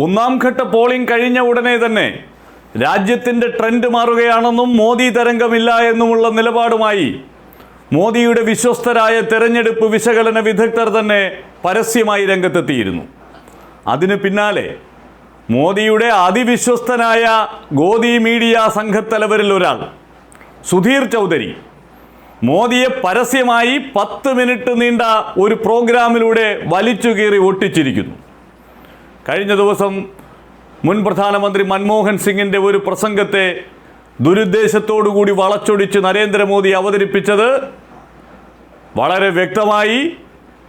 ഒന്നാം ഘട്ട പോളിംഗ് കഴിഞ്ഞ ഉടനെ തന്നെ രാജ്യത്തിന്റെ ട്രെൻഡ് മാറുകയാണെന്നും മോദി തരംഗമില്ല എന്നുമുള്ള നിലപാടുമായി മോദിയുടെ വിശ്വസ്തരായ തെരഞ്ഞെടുപ്പ് വിശകലന വിദഗ്ധർ തന്നെ പരസ്യമായി രംഗത്തെത്തിയിരുന്നു. അതിന് പിന്നാലെ മോദിയുടെ അതിവിശ്വസ്തനായ ഗോദി മീഡിയ സംഘത്തലവരിൽ ഒരാൾ സുധീർ ചൗധരി മോദിയെ പരസ്യമായി പത്ത് മിനിറ്റ് നീണ്ട ഒരു പ്രോഗ്രാമിലൂടെ വലിച്ചു കീറി ഒട്ടിച്ചിരിക്കുന്നു. കഴിഞ്ഞ ദിവസം മുൻ പ്രധാനമന്ത്രി മൻമോഹൻ സിംഗിന്റെ ഒരു പ്രസംഗത്തെ ദുരുദ്ദേശത്തോടുകൂടി വളച്ചൊടിച്ച് നരേന്ദ്രമോദി അവതരിപ്പിച്ചത് വളരെ വ്യക്തമായി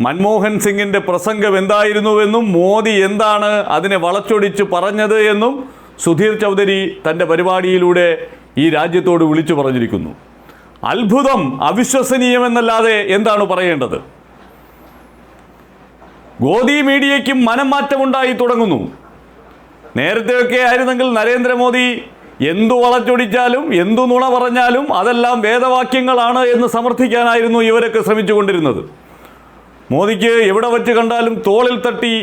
മൻമോഹൻ സിംഗിന്റെ പ്രസംഗം എന്തായിരുന്നുവെന്നും മോദി എന്താണ് അതിനെ വളച്ചൊടിച്ച് പറഞ്ഞത് എന്നും സുധീർ ചൗധരി തന്റെ പരിപാടിയിലൂടെ ഈ രാജ്യത്തോട് വിളിച്ചു പറഞ്ഞിരിക്കുന്നു. അത്ഭുതം അവിശ്വസനീയമെന്നല്ലാതെ എന്താണ് പറയേണ്ടത്? ഗോദി മീഡിയയ്ക്കും മനം മാറ്റമുണ്ടായി തുടങ്ങുന്നു. നേരത്തെയൊക്കെ ആയിരുന്നെങ്കിൽ നരേന്ദ്രമോദി എന്തു വളച്ചൊടിച്ചാലും എന്തു നുണ പറഞ്ഞാലും അതെല്ലാം വേദവാക്യങ്ങളാണ് എന്ന് സമർത്ഥിക്കാനായിരുന്നു ഇവരൊക്കെ ശ്രമിച്ചുകൊണ്ടിരുന്നത്. മോദിക്ക് എവിടെ വച്ച് കണ്ടാലും തോളിൽ തട്ടി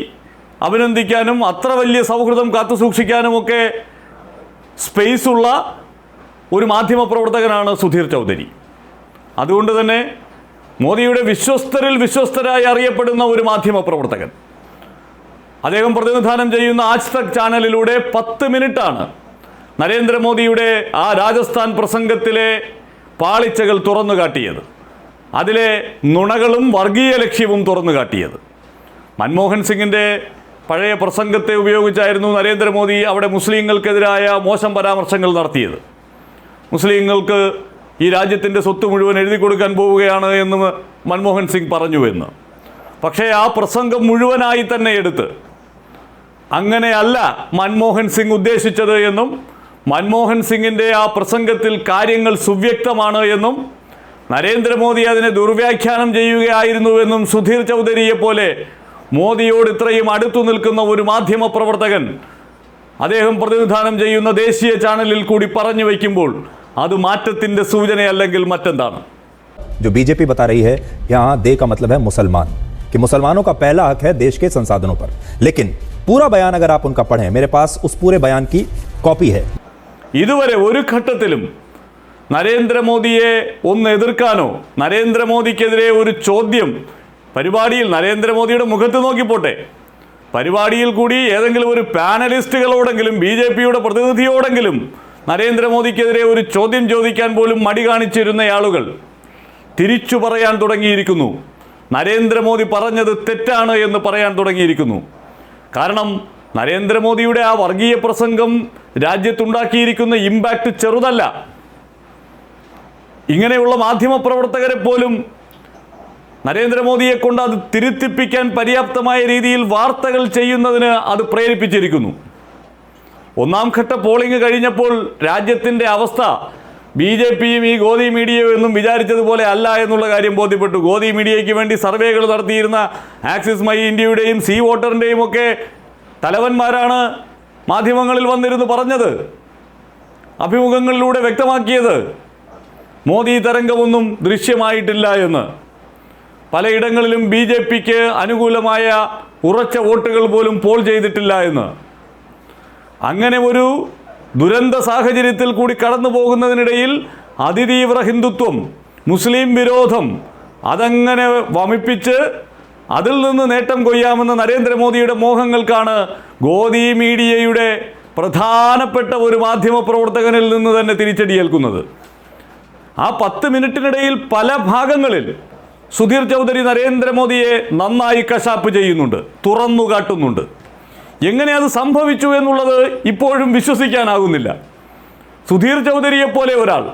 അഭിനന്ദിക്കാനും അത്ര വലിയ സൗഹൃദം കാത്തു സൂക്ഷിക്കാനുമൊക്കെ സ്പേസുള്ള ഒരു മാധ്യമപ്രവർത്തകനാണ് സുധീർ ചൗധരി. അതുകൊണ്ട് തന്നെ മോദിയുടെ വിശ്വസ്തരിൽ വിശ്വസ്തരായി അറിയപ്പെടുന്ന ഒരു മാധ്യമ പ്രവർത്തകൻ. അദ്ദേഹം പ്രതിനിധാനം ചെയ്യുന്ന ആജ് തക് ചാനലിലൂടെ പത്ത് മിനിറ്റാണ് നരേന്ദ്രമോദിയുടെ ആ രാജസ്ഥാൻ പ്രസംഗത്തിലെ പാളിച്ചകൾ തുറന്നു കാട്ടിയത്. അതിലെ നുണകളും വർഗീയ ലക്ഷ്യവും തുറന്നു കാട്ടിയത്. മൻമോഹൻ സിംഗിന്റെ പഴയ പ്രസംഗത്തെ ഉപയോഗിച്ചായിരുന്നു നരേന്ദ്രമോദി അവിടെ മുസ്ലിങ്ങൾക്കെതിരായ മോശം പരാമർശങ്ങൾ നടത്തിയത്. മുസ്ലിങ്ങൾക്ക് ഈ രാജ്യത്തിന്റെ സ്വത്ത് മുഴുവൻ എഴുതി കൊടുക്കാൻ പോവുകയാണ് എന്ന് മൻമോഹൻ സിംഗ് പറഞ്ഞു എന്ന് പക്ഷേ ആ പ്രസംഗം മുഴുവനായി തന്നെ എടുത്ത് അങ്ങനെയല്ല മൻമോഹൻ സിംഗ് ഉദ്ദേശിച്ചത് എന്നും മൻമോഹൻ സിംഗിന്റെ ആ പ്രസംഗത്തിൽ കാര്യങ്ങൾ സുവ്യക്തമാണ് എന്നും നരേന്ദ്രമോദി അതിനെ ദുർവ്യാഖ്യാനം ചെയ്യുകയായിരുന്നുവെന്നും സുധീർ ചൗധരിയെ പോലെ മോദിയോട് ഇത്രയും അടുത്തു നിൽക്കുന്ന ഒരു മാധ്യമ പ്രവർത്തകൻ അദ്ദേഹം പ്രതിനിധാനം ചെയ്യുന്ന ദേശീയ ചാനലിൽ കൂടി പറഞ്ഞു വയ്ക്കുമ്പോൾ അത് മാറ്റത്തിൻ്റെ സൂചനയല്ലെങ്കിൽ മറ്റെന്താണ് जो बीजेपी बता रही है यहाँ दे का मतलब है मुसलमान कि मुसलमानों का पहला हक है देश के संसाधनों पर लेकिन पूरा बयान अगर आप उनका पढ़ें मेरे पास उस पूरे बयान की कॉपी है ഇതുവരെ ഒരു ഘട്ടത്തിലും നരേന്ദ്രമോദിയെ ഒന്ന് എതിർക്കാനോ നരേന്ദ്രമോദിക്കെതിരെ ഒരു ചോദ്യം പരിപാടിയിൽ നരേന്ദ്രമോദിയുടെ മുഖത്ത് നോക്കിപ്പോട്ടെ പരിപാടിയിൽ കൂടി ഏതെങ്കിലും ഒരു പാനലിസ്റ്റുകളോടെങ്കിലും ബി ജെ പിയുടെ പ്രതിനിധിയോടെങ്കിലും നരേന്ദ്രമോദിക്കെതിരെ ഒരു ചോദ്യം ചോദിക്കാൻ പോലും മടി കാണിച്ചിരുന്ന ആളുകൾ തിരിച്ചു പറയാൻ തുടങ്ങിയിരിക്കുന്നു. നരേന്ദ്രമോദി പറഞ്ഞത് തെറ്റാണ് എന്ന് പറയാൻ തുടങ്ങിയിരിക്കുന്നു. കാരണം നരേന്ദ്രമോദിയുടെ ആ വർഗീയ പ്രസംഗം രാജ്യത്തുണ്ടാക്കിയിരിക്കുന്ന ഇമ്പാക്റ്റ് ചെറുതല്ല. ഇങ്ങനെയുള്ള മാധ്യമപ്രവർത്തകരെ പോലും നരേന്ദ്രമോദിയെ കൊണ്ട് അത് തിരുത്തിപ്പിക്കാൻ പര്യാപ്തമായ രീതിയിൽ വാർത്തകൾ ചെയ്യുന്നതിന് അത് പ്രേരിപ്പിച്ചിരിക്കുന്നു. ഒന്നാം ഘട്ട പോളിംഗ് കഴിഞ്ഞപ്പോൾ രാജ്യത്തിന്റെ അവസ്ഥ. ബി ജെ പിയും ഈ ഗോദി മീഡിയയും എന്നും വിചാരിച്ചതുപോലെ അല്ല എന്നുള്ള കാര്യം ബോധ്യപ്പെട്ടു. ഗോദി മീഡിയയ്ക്ക് വേണ്ടി സർവേകൾ നടത്തിയിരുന്ന ആക്സിസ് മൈ ഇന്ത്യയുടെയും സി വോട്ടറിന്റെയും ഒക്കെ തലവന്മാരാണ് മാധ്യമങ്ങളിൽ വന്നിരുന്നു പറഞ്ഞത്. അഭിമുഖങ്ങളിലൂടെ വ്യക്തമാക്കിയത് മോദി തരംഗമൊന്നും ദൃശ്യമായിട്ടില്ല എന്ന്. പലയിടങ്ങളിലും ബി ജെ പിക്ക് അനുകൂലമായ ഉറച്ച വോട്ടുകൾ പോലും പോൾ ചെയ്തിട്ടില്ല എന്ന്. അങ്ങനെ ഒരു ദുരന്ത സാഹചര്യത്തിൽ കൂടി കടന്നു പോകുന്നതിനിടയിൽ അതിതീവ്ര ഹിന്ദുത്വം മുസ്ലിം വിരോധം അതങ്ങനെ വമിപ്പിച്ച് അതിൽ നിന്ന് നേട്ടം കൊയ്യാമെന്ന നരേന്ദ്രമോദിയുടെ മോഹങ്ങൾക്കാണ് ഗോദി മീഡിയയുടെ പ്രധാനപ്പെട്ട ഒരു മാധ്യമ പ്രവർത്തകനിൽ നിന്ന് തന്നെ തിരിച്ചടിയേൽക്കുന്നത്. ആ പത്ത് മിനിറ്റിനിടയിൽ പല ഭാഗങ്ങളിൽ സുധീർ ചൗധരി നരേന്ദ്രമോദിയെ നന്നായി കശാപ്പ് ചെയ്യുന്നുണ്ട് തുറന്നു കാട്ടുന്നുണ്ട് എങ്ങനെ അത് സംഭവിച്ചു എന്നുള്ളത് ഇപ്പോഴും വിശ്വസിക്കാനാകുന്നില്ല. സുധീർ ചൗധരിയെ പോലെ ഒരാൾ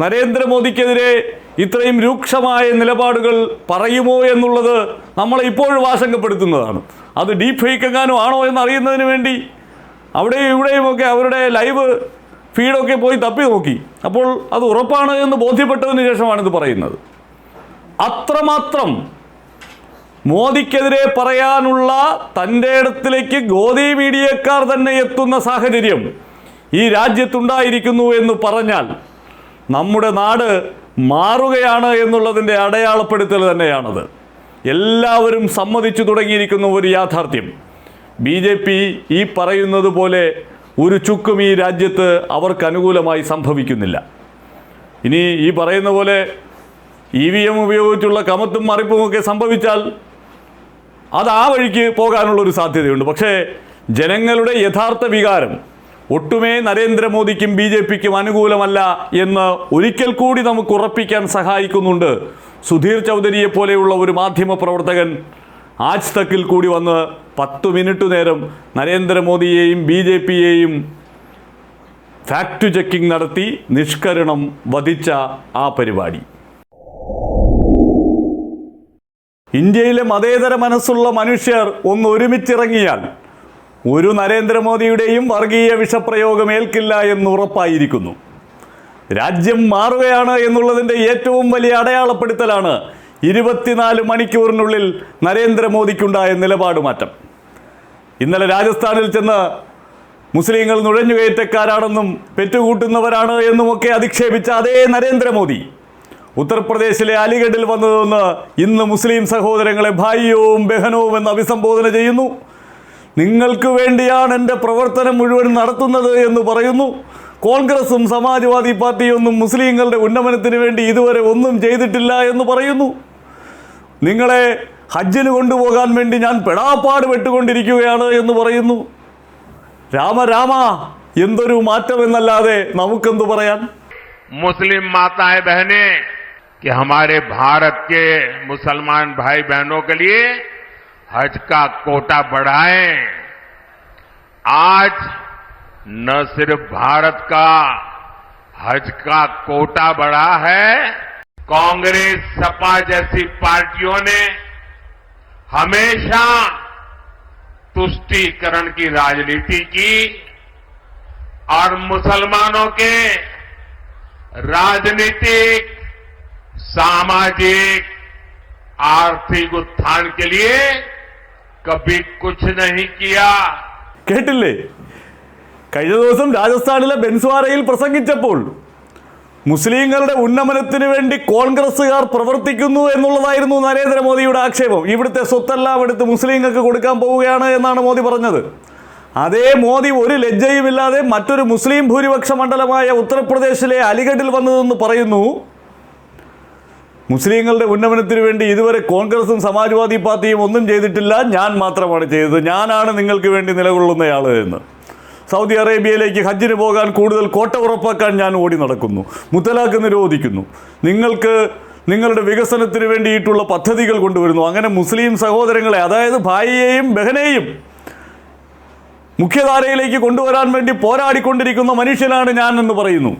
നരേന്ദ്രമോദിക്കെതിരെ ഇത്രയും രൂക്ഷമായ നിലപാടുകൾ പറയുമോ എന്നുള്ളത് നമ്മളെ ഇപ്പോഴും ആശങ്കപ്പെടുത്തുന്നതാണ്. അത് ഡീപ് ഫേക്ക് എങ്ങാനും ആണോ എന്ന് അറിയുന്നതിന് വേണ്ടി അവിടെയും ഇവിടെയുമൊക്കെ അവരുടെ ലൈവ് ഫീഡൊക്കെ പോയി തപ്പി നോക്കി. അപ്പോൾ അത് ഉറപ്പാണ് എന്ന് ബോധ്യപ്പെട്ടതിന് ശേഷമാണിത് പറയുന്നത്. അത്രമാത്രം മോദിക്കെതിരെ പറയാനുള്ള തന്റെ ഇടത്തിലേക്ക് ഗോദി മീഡിയക്കാർ തന്നെ എത്തുന്ന സാഹചര്യം ഈ രാജ്യത്തുണ്ടായിരിക്കുന്നു എന്ന് പറഞ്ഞാൽ നമ്മുടെ നാട് മാറുകയാണ് എന്നുള്ളതിന്റെ അടയാളപ്പെടുത്തൽ തന്നെയാണത്. എല്ലാവരും സമ്മതിച്ചു തുടങ്ങിയിരിക്കുന്ന ഒരു യാഥാർത്ഥ്യം. ബി ജെ പി ഈ പറയുന്നത് പോലെ ഒരു ചുക്കും ഈ രാജ്യത്ത് അവർക്ക് അനുകൂലമായി സംഭവിക്കുന്നില്ല. ഇനി ഈ പറയുന്ന പോലെ ഇ വി എം ഉപയോഗിച്ചുള്ള കമത്തും മറിപ്പുമൊക്കെ സംഭവിച്ചാൽ അത് ആ വഴിക്ക് പോകാനുള്ള ഒരു സാധ്യതയുണ്ട്. പക്ഷേ ജനങ്ങളുടെ യഥാർത്ഥ വികാരം ഒട്ടുമേ നരേന്ദ്രമോദിക്കും ബി ജെ പിക്കും അനുകൂലമല്ല എന്ന് ഒരിക്കൽ കൂടി നമുക്ക് ഉറപ്പിക്കാൻ സഹായിക്കുന്നുണ്ട് സുധീർ ചൗധരിയെ പോലെയുള്ള ഒരു മാധ്യമ പ്രവർത്തകൻ. ആജ് തക്കിൽ കൂടി വന്ന് പത്തു മിനിറ്റ് നേരം നരേന്ദ്രമോദിയെയും ബി ജെ പിയെയും ഫാക്ട് ചെക്കിംഗ് നടത്തി നിഷ്കരണം വധിച്ച ആ പരിപാടി. ഇന്ത്യയിലെ മതേതര മനസ്സുള്ള മനുഷ്യർ ഒന്ന് ഒരുമിച്ചിറങ്ങിയാൽ ഒരു നരേന്ദ്രമോദിയുടെയും വർഗീയ വിഷപ്രയോഗം ഏൽക്കില്ല എന്ന് ഉറപ്പായിരിക്കുന്നു. രാജ്യം മാറുകയാണ് എന്നുള്ളതിന്റെ ഏറ്റവും വലിയ അടയാളപ്പെടുത്തലാണ് ഇരുപത്തിനാല് മണിക്കൂറിനുള്ളിൽ നരേന്ദ്രമോദിക്കുണ്ടായ നിലപാട് മാറ്റം ഇന്നലെ രാജസ്ഥാനിൽ ചെന്ന് മുസ്ലിങ്ങൾ നുഴഞ്ഞുകയറ്റക്കാരാണെന്നും പെറ്റുകൂട്ടുന്നവരാണ് എന്നുമൊക്കെ അധിക്ഷേപിച്ച അതേ നരേന്ദ്രമോദി ഉത്തർപ്രദേശിലെ അലിഗഡിൽ വന്നതെന്ന് ഇന്ന് മുസ്ലിം സഹോദരങ്ങളെ ഭായിയവും ബഹനവും എന്ന് അഭിസംബോധന ചെയ്യുന്നു. നിങ്ങൾക്ക് വേണ്ടിയാണ് എന്റെ പ്രവർത്തനം മുഴുവൻ നടത്തുന്നത് എന്ന് പറയുന്നു. കോൺഗ്രസും സമാജ്വാദി പാർട്ടിയൊന്നും മുസ്ലിങ്ങളുടെ ഉന്നമനത്തിന് വേണ്ടി ഇതുവരെ ഒന്നും ചെയ്തിട്ടില്ല എന്ന് പറയുന്നു. നിങ്ങളെ ഹജ്ജിന് കൊണ്ടുപോകാൻ വേണ്ടി ഞാൻ പെടാപ്പാട് വെട്ടുകൊണ്ടിരിക്കുകയാണ് എന്ന് പറയുന്നു. രാമ രാമ എന്തൊരു മാറ്റമെന്നല്ലാതെ നമുക്കെന്തു പറയാൻ? മുസ്ലിം മാതായ ബഹനെ कि हमारे भारत के मुसलमान भाई बहनों के लिए हज का कोटा बढ़ाएँ। आज न सिर्फ़ भारत का हज का कोटा बढ़ा है, कांग्रेस सपा जैसी पार्टियों ने हमेशा तुष्टीकरण की राजनीति की और मुसलमानों के राजनीतिक सामाजिक आर्थिक उत्थान के लिए कभी कुछ नहीं किया കേട്ടില്ലേ കഴിഞ്ഞ ദിവസം രാജസ്ഥാനിലെ ബെൻസ്വാരയിൽ പ്രസംഗിച്ചപ്പോൾ മുസ്ലിങ്ങളുടെ ഉന്നമനത്തിന് വേണ്ടി കോൺഗ്രസ്സുകാർ പ്രവർത്തിക്കുന്നു എന്നുള്ളതായിരുന്നു നരേന്ദ്രമോദിയുടെ ആക്ഷേപം ഇവിടുത്തെ സ്വത്തെല്ലാം എടുത്ത് മുസ്ലിങ്ങൾക്ക് കൊടുക്കാൻ പോവുകയാണ് എന്നാണ് മോദി പറഞ്ഞത് അതേ മോദി ഒരു ലജ്ജയുമില്ലാതെ മറ്റൊരു മുസ്ലിം ഭൂരിപക്ഷ മണ്ഡലമായ ഉത്തർപ്രദേശിലെ അലിഗഡിൽ വന്നതെന്ന് പറയുന്നു മുസ്ലിങ്ങളുടെ ഉന്നമനത്തിന് വേണ്ടി ഇതുവരെ കോൺഗ്രസും സമാജ്വാദി പാർട്ടിയും ഒന്നും ചെയ്തിട്ടില്ല. ഞാൻ മാത്രമാണ് ചെയ്തത്. ഞാനാണ് നിങ്ങൾക്ക് വേണ്ടി നിലകൊള്ളുന്നയാൾ എന്ന്. സൗദി അറേബ്യയിലേക്ക് ഹജ്ജിന് പോകാൻ കൂടുതൽ കോട്ട ഉറപ്പാക്കാൻ ഞാൻ ഓടി നടക്കുന്നു. മുത്തലാഖ് നിരോധിക്കുന്നു. നിങ്ങൾക്ക് നിങ്ങളുടെ വികസനത്തിന് വേണ്ടിയിട്ടുള്ള പദ്ധതികൾ കൊണ്ടുവരുന്നു. അങ്ങനെ മുസ്ലിം സഹോദരങ്ങളെ അതായത് ഭായിയെയും ബഹനെയും മുഖ്യധാരയിലേക്ക് കൊണ്ടുവരാൻ വേണ്ടി പോരാടിക്കൊണ്ടിരിക്കുന്ന മനുഷ്യനാണ് ഞാൻ എന്ന് പറയുന്നു.